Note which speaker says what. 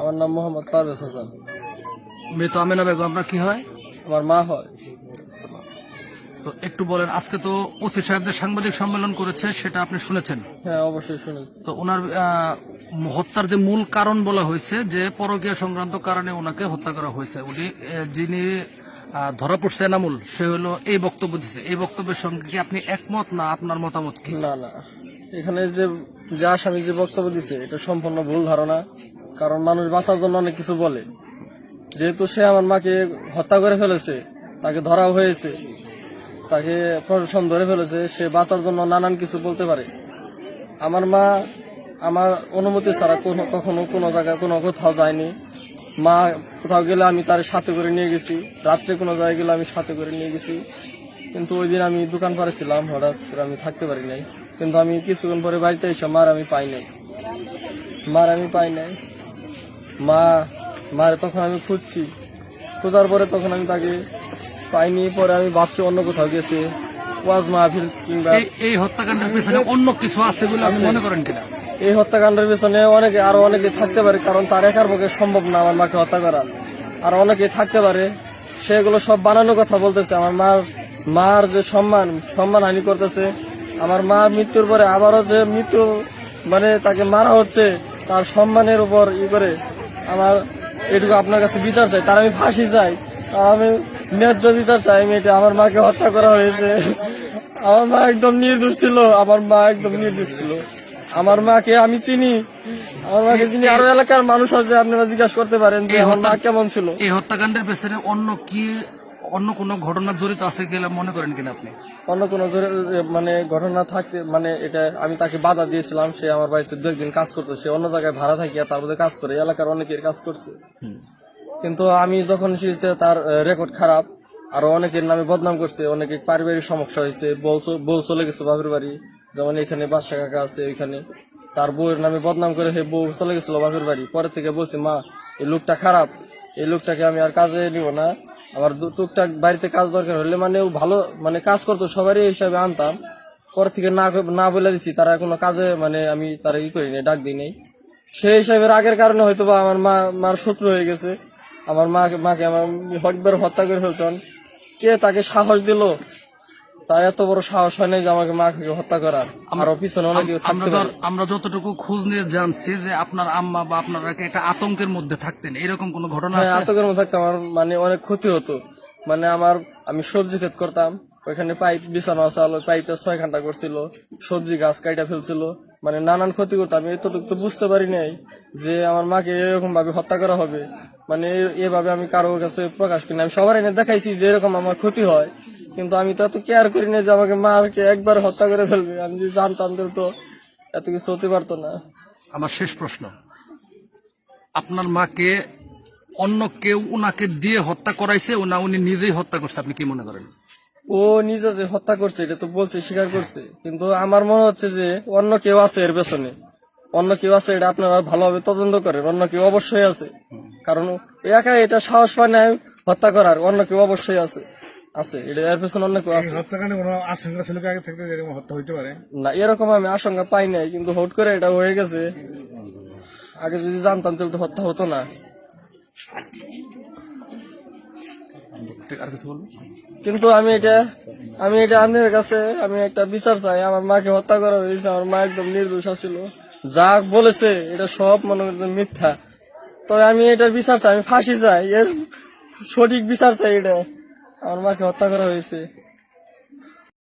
Speaker 1: আমার নাম মোহাম্মদ পারভেজ হাসান।
Speaker 2: মৃত আমেনা বেগম আপনার কি হয়?
Speaker 1: আমার মা হয়।
Speaker 2: তো একটু বলেন আজকে তো ওসি সাহেবদের সাংবাদিক সম্মেলন করেছে সেটা আপনি শুনেছেন?
Speaker 1: হ্যাঁ অবশ্যই শুনেছি।
Speaker 2: তো ওনার হত্যার যে মূল কারণ বলা হয়েছে যে পরকীয়া সংক্রান্ত কারণে ওনাকে হত্যা করা হয়েছে উনি যিনি ধরা পড়ছে এনামুল সে হলো এই বক্তব্য দিচ্ছে এই বক্তব্যের সঙ্গে কি আপনি একমত না আপনার মতামত কি?
Speaker 1: না না। এখানে যে যা আসামি যে বক্তব্য দিছে এটা সম্পূর্ণ ভুল ধারণা। কারণ মানুষ বাঁচার জন্য অনেক কিছু বলে। যেহেতু সে আমার মাকে হত্যা করে ফেলেছে, তাকে ধরা হয়েছে, তাকে প্রশাসন ধরে ফেলেছে, সে বাঁচার জন্য নানান কিছু বলতে পারে। আমার মা আমার অনুমতি ছাড়া কোনো কখনো কোনো জায়গায় কোনো কোথাও যায়নি। মা কোথাও গেলে আমি তার সাথে করে নিয়ে গেছি। রাত্রে কোনো জায়গায় গেলে আমি সাথে করে নিয়ে গেছি। কিন্তু ওই দিন আমি দোকান ছিলাম, হঠাৎ আমি থাকতে পারি নাই। কিন্তু আমি কিছুক্ষণ পরে বাড়িতে এসে মার আমি পাই নাই। মার আমি পাই নাই। মা মার তখন আমি খুঁজছি। খোঁজার পরে তখন আমি তাকে পাইনি পরে আমি ভাবছি অন্য কোথাও গেছে। ওয়াজ মাহফিল কিংবা
Speaker 2: এই হত্যাকাণ্ডের পেছনে অন্য কিছু আছে বলে আপনি মনে করেন কিনা?
Speaker 1: এই হত্যাকাণ্ডের পেছনে অনেকে আরও অনেকে থাকতে পারে কারণ তার একার পক্ষে সম্ভব না আমার মাকে হত্যা করা। আর অনেকে থাকতে পারে সেগুলো সব বানানো কথা বলতেছে। আমার মার মার যে সম্মান সম্মান হানি করতেছে। আমার মা মৃত্যুর পরে আবারও যে মৃত্যু মানে তাকে মারা হচ্ছে তার সম্মানের উপর ই করে আমার এটুকু আপনার কাছে বিচার চাই তার আমি ফাঁসি চাই আর আমি ন্যায্য বিচার চাই আমি এটা আমার মাকে হত্যা করা হয়েছে। আমার মা একদম নির্দোষ ছিল আমার মা একদম নির্দোষ ছিল। আমার মাকে আমি চিনি আমার মাকে চিনি। আরও এলাকার মানুষ আছে আপনারা জিজ্ঞাসা করতে পারেন যে আমার মা কেমন ছিল।
Speaker 2: এই হত্যাকাণ্ডের পেছনে অন্য কি অন্য কোনো ঘটনা জড়িত আছে গেলে মনে করেন কিনা আপনি?
Speaker 1: অন্য কোনো মানে ঘটনা থাকতে মানে এটা আমি তাকে বাধা দিয়েছিলাম সে আমার বাড়িতে দু একদিন কাজ করতো সে অন্য জায়গায় ভাড়া থাকিয়া তার মধ্যে কাজ করে এলাকার অনেকের কাজ করছে। কিন্তু আমি যখন শুনতে তার রেকর্ড খারাপ আরও অনেকের নামে বদনাম করছে অনেকে পারিবারিক সমস্যা হয়েছে বউ চলে গেছে বাপের বাড়ি যেমন এখানে বাদশা কাকা আছে ওইখানে। তার বউয়ের নামে বদনাম করে হে বউ চলে গেছিল বাপের বাড়ি পরে থেকে বলছে মা এই লোকটা খারাপ এই লোকটাকে আমি আর কাজে নিব না। আমার দু- টুকটাক বাড়িতে কাজ দরকার হলে মানে ভালো মানে কাজ করতো, সবারই হিসাবে আনতাম। পর থেকে না না বলে দিছি, তারা কোনো কাজে মানে আমি তারা ই করি নাই ডাক দিই নাই। সেই হিসাবে রাগের কারণে হয়তো বা আমার মা, মার শত্রু হয়ে গেছে। আমার মাকে মাকে আমার হকবার হত্যা করে ফেলছেন। কে তাকে সাহস দিল? তার এত বড় সাহস হয় নাই যে আমাকে মাকে হত্যা করার। পিছনে অনেকে
Speaker 2: আমরা
Speaker 1: থাকতে পারে।
Speaker 2: আমরা যতটুকু খোঁজ নিয়ে জানছি যে আপনার আম্মা বা আপনারা একটা আতঙ্কের মধ্যে থাকতেন এরকম কোনো ঘটনা
Speaker 1: হ্যাঁ আতঙ্কের মধ্যে থাকতে আমার মানে অনেক ক্ষতি হতো। মানে আমার আমি সবজি ক্ষেত করতাম ওইখানে পাইপ বিছানো আছে ওই পাইপে ছয় ঘণ্টা করছিল সবজি গাছ কাইটা ফেলছিল। মানে নানান ক্ষতি করতাম আমি এতটুকু তো বুঝতে পারি নাই যে আমার মাকে এরকম ভাবে হত্যা করা হবে। মানে এভাবে আমি কারও কাছে প্রকাশ করি আমি সবার এনে দেখাইছি যে এরকম আমার ক্ষতি হয়। কিন্তু আমি তো এত কেয়ার করি না যে আমাকে মাকে একবার হত্যা করে ফেলবে। আমি যদি জানতাম তাহলে তো এত কিছু হতে পারতো না।
Speaker 2: আমার শেষ প্রশ্ন। আপনার মাকে অন্য কেউ উনাকে দিয়ে হত্যা করাইছে? ও না উনি নিজেই হত্যা করছে আপনি কি মনে করেন?
Speaker 1: ও নিজে যে হত্যা করছে এটা তো বলছে স্বীকার করছে। কিন্তু আমার মনে হচ্ছে যে অন্য কেউ আছে এর পেছনে। অন্য কেউ আছে এটা আপনারা ভালোভাবে তদন্ত করেন। অন্য কেউ অবশ্যই আছে। কারণ একা এটা সাহস পায় না হত্যা করার। অন্য কেউ অবশ্যই আছে। আছে এটা এর পেছনে অন্য আছে।
Speaker 3: হত্যাকাণ্ডে কোনো আশঙ্কা ছিল আগে থাকতে এরকম হত্যা হইতে পারে?
Speaker 1: না এরকম আমি আশঙ্কা পাই নাই কিন্তু হুট করে এটা হয়ে গেছে। আগে যদি জানতাম তাহলে তো হত্যা হতো না।
Speaker 2: ঠিক আর কিছু বলব
Speaker 1: কিন্তু আমি এটা আমি এটা আপনার কাছে আমি একটা বিচার চাই আমার মাকে হত্যা করা হয়েছে আমার মা একদম নির্দোষ ছিল যা বলেছে এটা সব মনে মিথ্যা। তবে আমি এটার বিচার চাই আমি ফাঁসি চাই এর সঠিক বিচার চাই এটা। আমার মাকে হত্যা করা হয়েছে